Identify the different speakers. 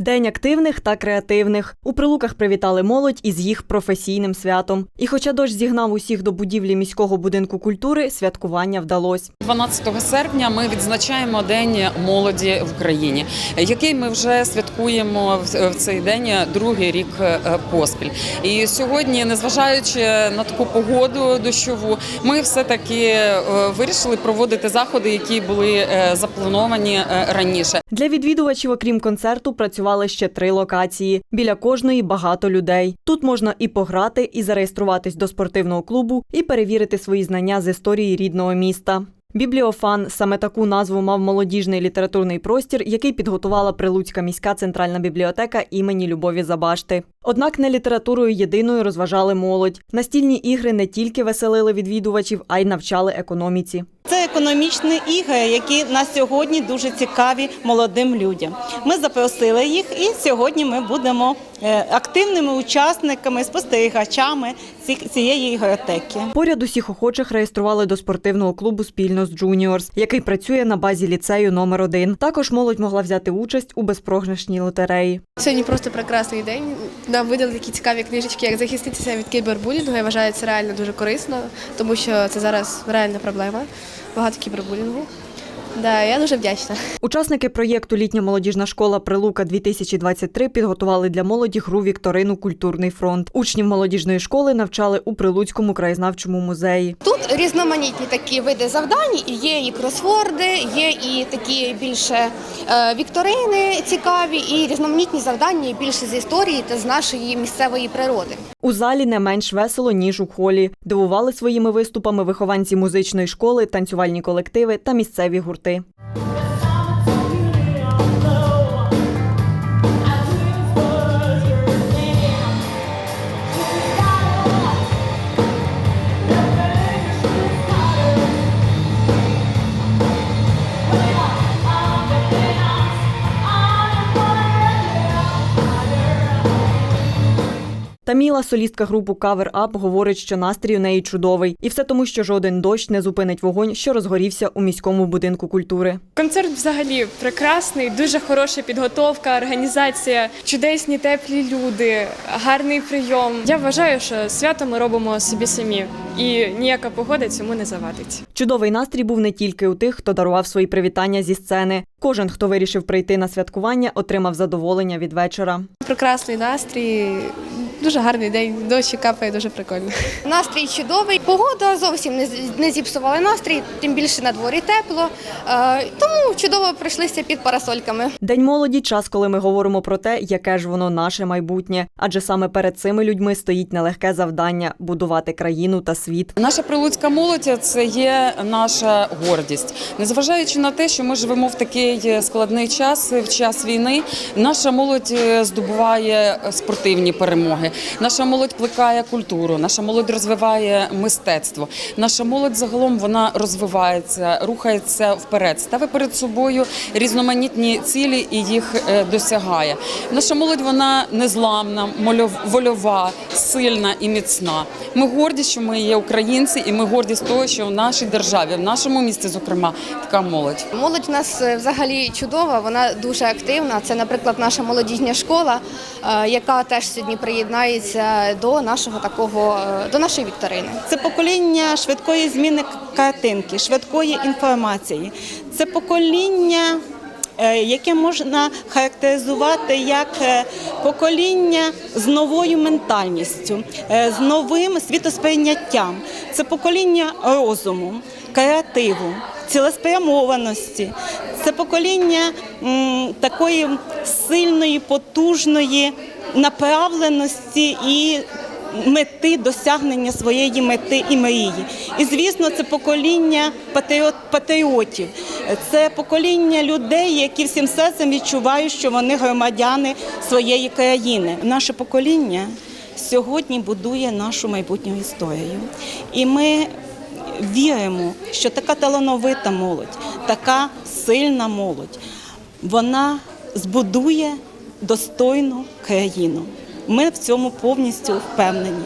Speaker 1: День активних та креативних. У прилуках привітали молодь із їх професійним святом. І хоча дощ зігнав усіх до будівлі міського будинку культури, святкування вдалось.
Speaker 2: 12 серпня ми відзначаємо День молоді в Україні, який ми вже святкуємо в цей день другий рік е, поспіль. І сьогодні, незважаючи на таку погоду дощову, ми все таки е, вирішили проводити заходи, які були е, заплановані раніше.
Speaker 1: Для відвідувачів, окрім концерту, працювали ще три локації. Біля кожної багато людей. Тут можна і пограти, і зареєструватись до спортивного клубу, і перевірити свої знання з історії рідного міста. Бібліофан саме таку назву мав молодіжний літературний простір, який підготувала Прилуцька міська центральна бібліотека імені Любові Забашти. Однак не літературою єдиною розважали молодь. Настільні ігри не тільки веселили відвідувачів, а й навчали економіці.
Speaker 3: Це економічні ігри, які на сьогодні дуже цікаві молодим людям. Ми запросили їх, і сьогодні ми будемо е, активними учасниками, спостерігачами цієї ігротеки.
Speaker 1: Поряд усіх охочих реєстрували до спортивного клубу спільно з Juniors, який працює на базі ліцею номер 1 Також молодь могла взяти участь у безпрограшній лотереї.
Speaker 4: Сьогодні просто прекрасний день. Нам видали такі цікаві книжечки, як захиститися від кібербулінгу. Я вважаю, це реально дуже корисно, тому що це зараз реальна проблема. Багато кібербулінгу. Да, я дуже вдячна.
Speaker 1: Учасники проєкту Літня молодіжна школа Прилука 2023 підготували для молоді гру Вікторину Культурний фронт. Учнів молодіжної школи навчали у Прилуцькому краєзнавчому музеї.
Speaker 5: Тут різноманітні такі види завдань. Є і кросворди, є і такі більше е, вікторини цікаві, і різноманітні завдання більше з історії та з нашої місцевої природи.
Speaker 1: У залі не менш весело ніж у холі. Дивували своїми виступами вихованці музичної школи, танцювальні колективи та місцеві гурти. Таміла, солістка групи Cover Up, говорить, що настрій у неї чудовий, і все тому, що жоден дощ не зупинить вогонь, що розгорівся у міському будинку культури.
Speaker 6: Концерт взагалі прекрасний, дуже хороша підготовка, організація, чудесні теплі люди, гарний прийом. Я вважаю, що свято ми робимо собі самі, і ніяка погода цьому не завадить.
Speaker 1: Чудовий настрій був не тільки у тих, хто дарував свої привітання зі сцени. Кожен, хто вирішив прийти на святкування, отримав задоволення від вечора.
Speaker 4: Прекрасний настрій, дуже гарний день, дощі капає, дуже прикольно.
Speaker 5: Настрій чудовий, погода зовсім не, з- не зіпсувала настрій, тим більше на дворі тепло. Е, тому чудово прийшлися під парасольками.
Speaker 1: День молоді час, коли ми говоримо про те, яке ж воно наше майбутнє. Адже саме перед цими людьми стоїть нелегке завдання будувати країну та світ.
Speaker 2: Наша прилуцька молодь це є наша гордість. Незважаючи на те, що ми живемо в такий складний час, в час війни, наша молодь е, здобуває спортивні перемоги. Наша молодь плекає культуру, наша молодь розвиває мистецтво. Наша молодь загалом вона розвивається, рухається вперед, ставить перед собою різноманітні цілі і їх е, досягає. Наша молодь вона незламна, вольова, сильна і міцна. Ми горді, що ми є українці, і ми горді з того, що в нашій державі, в нашому місті, зокрема, така молодь.
Speaker 5: Молодь у нас е, взагалі чудова, вона дуже активна. Це, наприклад, наша молодіжня школа, е, яка теж сьогодні приєднається до нашого такого е, до нашої вікторини.
Speaker 3: Це покоління швидкої зміни картинки, швидкої інформації. Це покоління. е, Яке можна характеризувати як е, покоління з новою ментальністю, з новим світосприйняттям. Це покоління розуму, креативу, цілеспрямованості. Це покоління такої сильної, потужної направленості і мети досягнення своєї мети і мрії. І звісно, це покоління патріот, патріотів. Це покоління людей, які всім серцем відчувають, що вони громадяни своєї країни. Наше покоління сьогодні будує нашу майбутню історію. І ми віримо, що така талановита молодь, така сильна молодь, вона збудує достойну країну. Ми в цьому повністю впевнені.